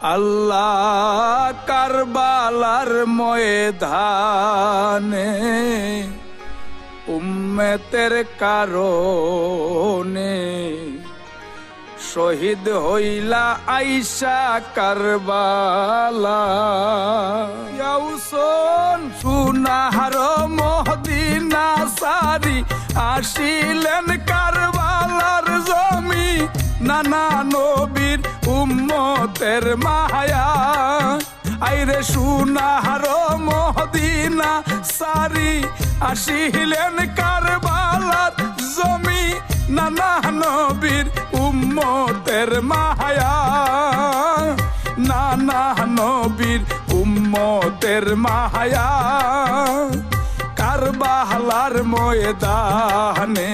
আল্লাহ কারবালার ময়দানে উম্মেতের কারণে শহীদ হইলা আইসা কারবালা। সুনাহার মহদিনা সারি আসিলেন জমি নানা নবীর উম্মতের মায়া। আইরে সুনাহার মহদিনা, সারি আসিলেন কারবালার জমি। নানা নবীর উম্মতের মায়া। নানা নবীর উম্মতের মায়া। কারবালার ময়দানে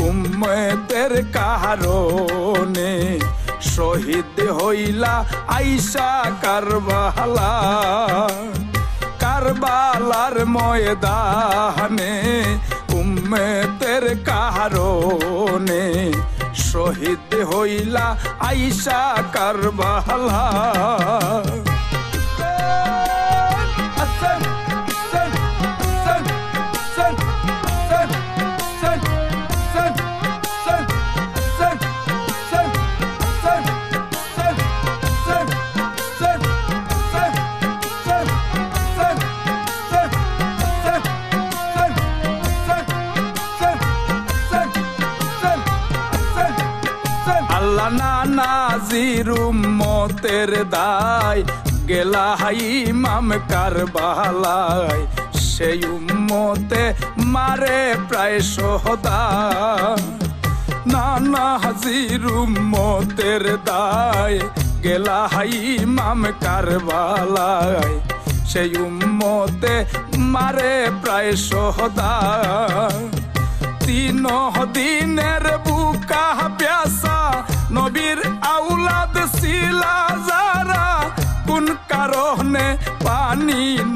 উম্মতের কারণে শহীদ হইলা আইসা কারবালা। কারবালার ময়দানে উম্মেতের কারণে শহীদ হইলা আইসা কারবালা। নাজির মতের দায়, গেলা হাই মাম কারবালায়। সেই উম্মতে মারে প্রায় সহদা নানা হাজির উম্মতের দায়, গেলা হাই মাম কারবালায়। সেই উম্মতে মারে প্রায় সহদা তিন দিনের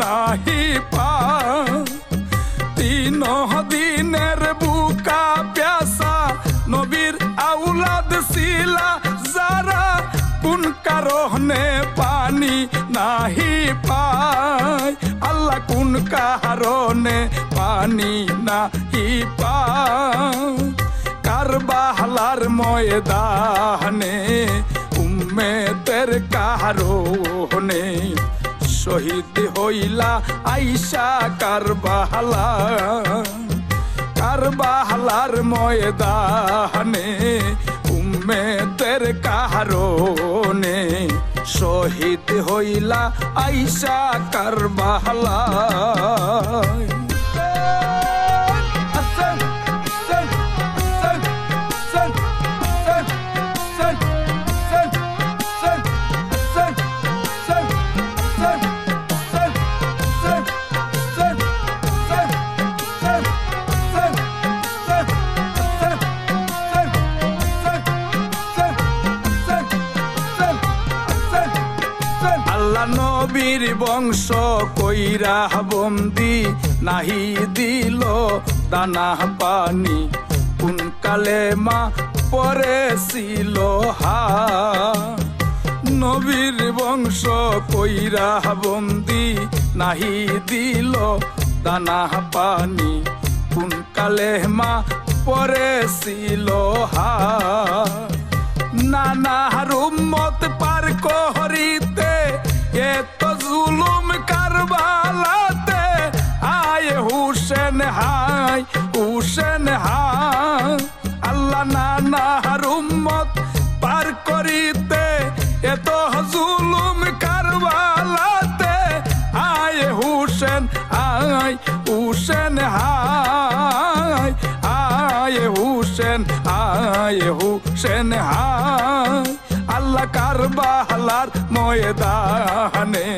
নাহি পা তিন দিনের বুকা প্যাসা, নবীর আউলাদ শিলা, যারা কোন কারণে পানি নাহি পায়? আল্লাহ কোন কারণে পানি নাহি পায়? কারবালার ময়দানে উম্মেতের কারণে শহীদ হইলা আইসা কারবাহালা কারবাহালার ময়দানে উম্মেতের কারণে শহীদ হইলা আইসা কারবালা নবীর বংশ কইরা বন্দি নাহি দিল দানা পানি। কোন কালে মা পরেছিল হা। নবীর বংশ কইরা বন্দি নাহি দিল দানা পানি। কোন কালে মা পরেছিল হা। নানা রুম্মত পার এত জুলুম কারবালাতে, আয় হুসেন হাই হুসেন হাই। আল্লাহ নানা রুম্মত পার করিতে এত জুলুম কারবালাতে, আয় হুসেন আয় হুসেন হাই। আয় হুসেন আয় হুসেন হাই। আল্লাহ কারবালার ময়দানে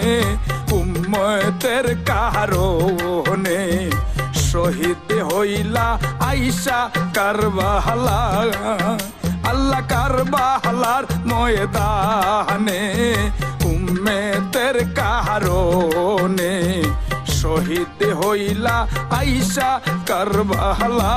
উম্মতের কারণে শহীদ হইলা আইসা কারবালা আল্লাহ কারবালার ময়দানে উম্মেতের কারণে শহীদ হইলা আইসা কারবালা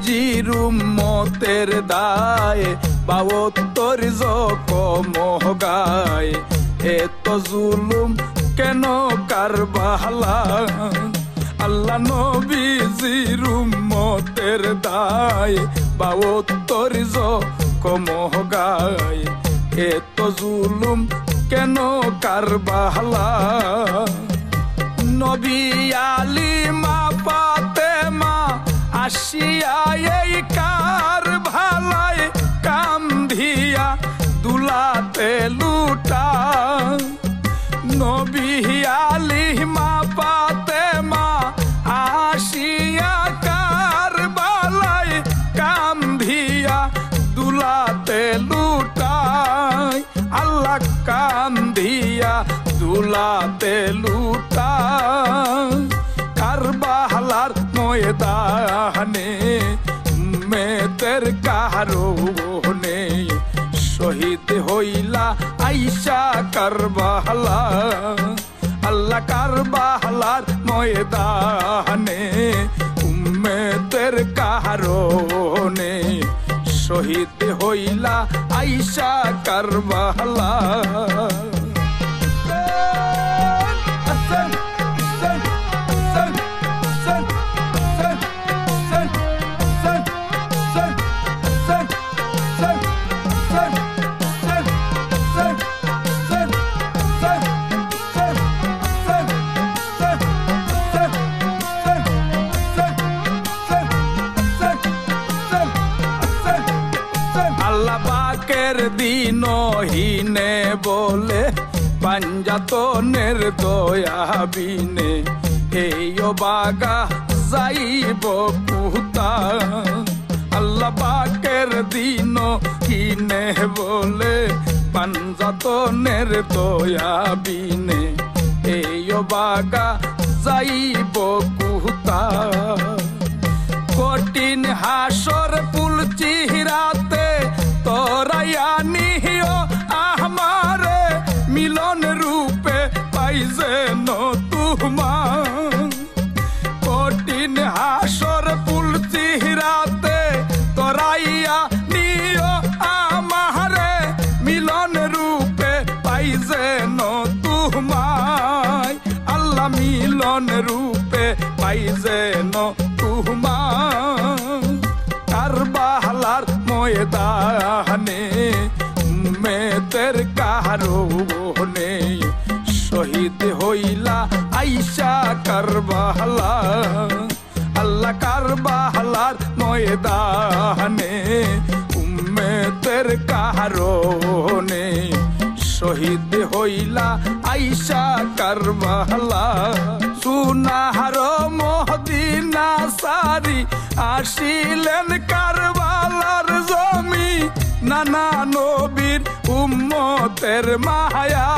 নবীজির উম্মতের দায় বাবত্তর মহগায়। এত জুলুম কেন কারবালা? আল্লাহ নবীজির উম্মতের দায় বাবত্তর মহগায়। এত জুলুম কেন কারবালা? নবী আলী দুলাতে লুটা। নবী আলী মা পাতে মা আসিয়া কার ভালায় কাম ধিয়া দুলাতে লুটায় আল্লাহ কাম দিয়া দুলাতে লুটায় কারবালার ময়দানে শহীদ হইলা আইসা কারবাহালা আল্লাহ কারবাহালার ময়দানে উম্মেদের কারণে শহীদ হইলা আইসা কারবালা বলে, পাঞ্জাতনের দয়াবিনে এই বাগা, যাইব কুতা। আল্লাহ পাকের দিন কিনে বলে, পাঞ্জাতনের দয়াবিনে এই বাগা, যাইব কুতা। কঠিন হাসর পুল চিহরাতে পাইছে তুমায় আল্লাহ মিলন রূপে পাইছে তুমায়। কারবালার ময়দানে মেতের কারণে শহীদ হইলা আইসা কারবালা। আল্লাহ কারবালার ময়দানে উম্মেতের কারণে শহীদ হইলা আইসা কারবালা। সুনাহার মহদিনা সারি আসিলেন কারবালার জমি। নানা নবীর উম্মতের মায়া।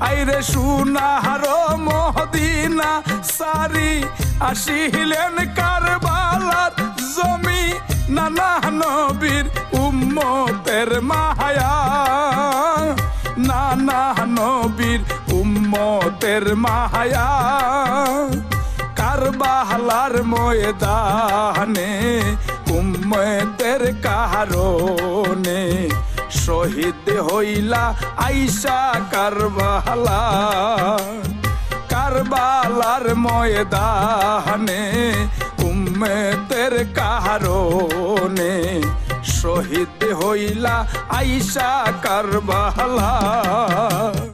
আইরে সুনাহার মহদিনা সারি আসিলেন কারবালার জমি। নানা নবীর উম্মতের মায়া। উম্মতের মায়া কারবালার ময়দানে, উম্মতের কারণে শহীদ হইলা আইসা কারবালা। কারবালার ময়দানে, উম্মতের কারণে শহীদ হইলা আইসা কারবালা।